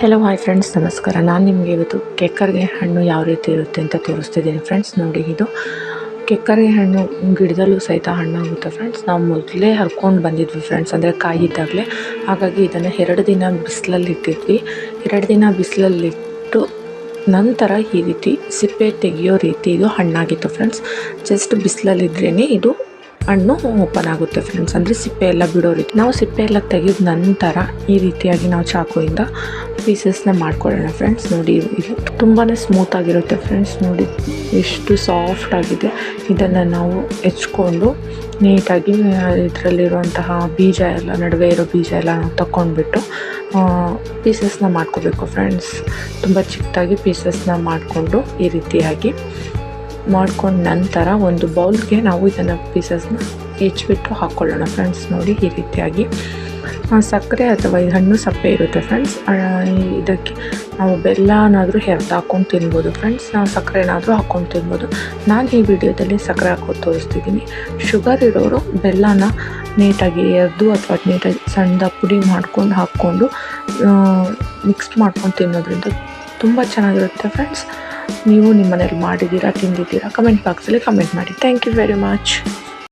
Hello hi friends ನಮಸ್ಕಾರ. ನಾನು ನಿಮಗೆ ಇವತ್ತು ಕೆಕ್ಕರಿಗೆ ಹಣ್ಣು ಯಾವ ರೀತಿ ಇರುತ್ತೆ ಅಂತ ತೋರಿಸ್ತಿದ್ದೀನಿ ಫ್ರೆಂಡ್ಸ್ ನೋಡಿ, ಇದು ಕೆಕ್ಕರಿಗೆ ಹಣ್ಣು ಗಿಡದಲ್ಲೂ ಸಹಿತ ಹಣ್ಣಾಗುತ್ತೆ ಫ್ರೆಂಡ್ಸ್ ನಾವು ಮೊದಲೇ ಹರ್ಕೊಂಡು ಬಂದಿದ್ವಿ ಫ್ರೆಂಡ್ಸ್ ಅಂದರೆ ಕಾಯಿ ಇದ್ದಾಗಲೇ ಹಾಗಾಗಿ ಇದನ್ನು ಎರಡು ದಿನ ಬಿಸಿಲಲ್ಲಿ ಇಟ್ಟಿದ್ವಿ. ಎರಡು ದಿನ ಬಿಸಿಲಲ್ಲಿಟ್ಟು ನಂತರ ಈ ರೀತಿ ಸಿಪ್ಪೆ ತೆಗೆಯೋ ರೀತಿ ಇದು ಹಣ್ಣಾಗಿತ್ತು ಫ್ರೆಂಡ್ಸ್ ಜಸ್ಟ್ ಬಿಸಿಲಲ್ಲಿದ್ರೇ ಇದು ಹಣ್ಣು ಓಪನ್ ಆಗುತ್ತೆ ಫ್ರೆಂಡ್ಸ್ ಅಂದರೆ ಸಿಪ್ಪೆ ಎಲ್ಲ ಬಿಡೋ ರೀತಿ ನಾವು ಸಿಪ್ಪೆ ಎಲ್ಲ ತೆಗೆದ ನಂತರ ಈ ರೀತಿಯಾಗಿ ನಾವು ಚಾಕುವಿಂದ ಪೀಸಸ್ನ ಮಾಡ್ಕೊಳ್ಳೋಣ ಫ್ರೆಂಡ್ಸ್ ನೋಡಿ, ಇದು ತುಂಬಾ ಸ್ಮೂತ್ ಆಗಿರುತ್ತೆ ಫ್ರೆಂಡ್ಸ್ ನೋಡಿ, ಎಷ್ಟು ಸಾಫ್ಟ್ ಆಗಿದೆ. ಇದನ್ನು ನಾವು ಹೆಚ್ಕೊಂಡು ನೀಟಾಗಿ ಇದರಲ್ಲಿರುವಂತಹ ಬೀಜ ಎಲ್ಲ, ನಡುವೆ ಇರೋ ಬೀಜ ಎಲ್ಲ ನಾವು ತಗೊಂಡ್ಬಿಟ್ಟು ಪೀಸಸ್ನ ಮಾಡ್ಕೋಬೇಕು ಫ್ರೆಂಡ್ಸ್ ತುಂಬ ಚಿಕ್ಕದಾಗಿ ಪೀಸಸ್ನ ಮಾಡಿಕೊಂಡು ಈ ರೀತಿಯಾಗಿ ಮಾಡ್ಕೊಂಡ ನಂತರ ಒಂದು ಬೌಲ್ಗೆ ನಾವು ಇದನ್ನು ಪೀಸಸ್ನ ಹೆಚ್ಚಿಬಿಟ್ಟು ಹಾಕ್ಕೊಳ್ಳೋಣ ಫ್ರೆಂಡ್ಸ್ ನೋಡಿ ಈ ರೀತಿಯಾಗಿ. ಸಕ್ಕರೆ ಅಥವಾ ಹಣ್ಣು ಸಪ್ಪೆ ಇರುತ್ತೆ ಫ್ರೆಂಡ್ಸ್ ಇದಕ್ಕೆ ನಾವು ಬೆಲ್ಲನಾದರೂ ಹೆರ್ದು ಹಾಕ್ಕೊಂಡು ತಿನ್ಬೋದು ಫ್ರೆಂಡ್ಸ್ ನಾವು ಸಕ್ಕರೆನಾದರೂ ಹಾಕ್ಕೊಂಡು ತಿನ್ಬೋದು. ನಾನು ಈ ವಿಡಿಯೋದಲ್ಲಿ ಸಕ್ಕರೆ ಹಾಕೋದು ತೋರಿಸ್ತಿದ್ದೀನಿ ಶುಗರ್ ಇರೋರು ಬೆಲ್ಲನ ನೀಟಾಗಿ ಎರ್ದು ಅಥವಾ ನೀಟಾಗಿ ಸಣ್ಣದ ಪುಡಿ ಮಾಡ್ಕೊಂಡು ಹಾಕ್ಕೊಂಡು ಮಿಕ್ಸ್ ಮಾಡ್ಕೊಂಡು ತಿನ್ನೋದ್ರಿಂದ ತುಂಬ ಚೆನ್ನಾಗಿರುತ್ತೆ ಫ್ರೆಂಡ್ಸ್ ನೀವು ನಿಮ್ಮ ಮನೇಲಿ ಮಾಡಿದ್ದೀರಾ ತಿಂದಿದ್ದೀರಾ ಕಮೆಂಟ್ ಬಾಕ್ಸಲ್ಲಿ ಕಮೆಂಟ್ ಮಾಡಿ. Thank you very much